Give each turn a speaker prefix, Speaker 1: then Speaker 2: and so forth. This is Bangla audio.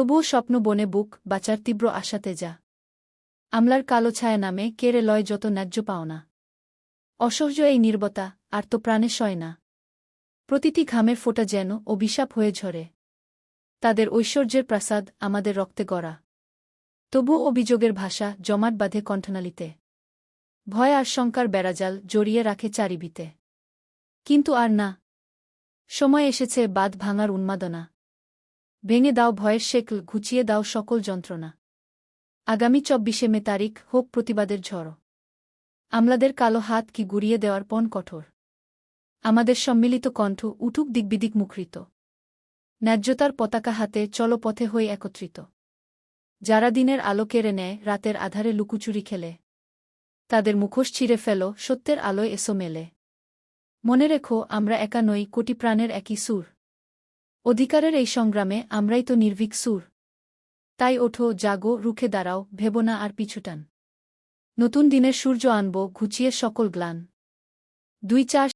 Speaker 1: তবুও স্বপ্ন বনে বুক বাঁচার তীব্র আশাতে যা। আমলার কালো ছায়া নামে কেড়ে লয় যত ন্যায্য পাওনা অসহ্য এই নির্বতা, আর তো প্রাণে সয় না। প্রতিটি ঘামের ফোটা যেন অভিশাপ হয়ে ঝরে। তাদের ঐশ্বর্যের প্রাসাদ আমাদের রক্তে গড়া। তবু অভিযোগের ভাষা জমাট বাঁধে কণ্ঠনালীতে। ভয় আর শঙ্কার বেড়াজাল জড়িয়ে রাখে চারিবিতে। কিন্তু আর না। সময় এসেছে বাঁধ ভাঙার উন্মাদনা। ভেঙে দাও ভয়ের শেকল, ঘুচিয়ে দাও সকল যন্ত্রণা। আগামী চব্বিশে মে তারিখ, হোক প্রতিবাদের ঝড়। আমলাদের কালো হাত কি গুড়িয়ে দেওয়ার পণ কঠোর? আমাদের সম্মিলিত কণ্ঠ উঠুক দিকবিদিক মুখরিত। ন্যায্যতার পতাকা হাতে চলো পথে হই একত্রিত। যারা দিনের আলো কেড়ে নেয়, রাতের আধারে লুকুচুরি খেলে। তাদের মুখোশ ছিঁড়ে ফেলো, সত্যের আলোয় এসো মেলে। মনে রেখো, আমরা একা নই, কোটি প্রাণের একই সুর। অধিকারের এই সংগ্রামে আমরাই তো নির্ভীক সুর। তাই ওঠো, জাগো, রুখে দাঁড়াও, ভেবো না আর পিছুটান নতুন দিনের সূর্য আনব, ঘুচিয়ে সকল গ্লান। দুই চার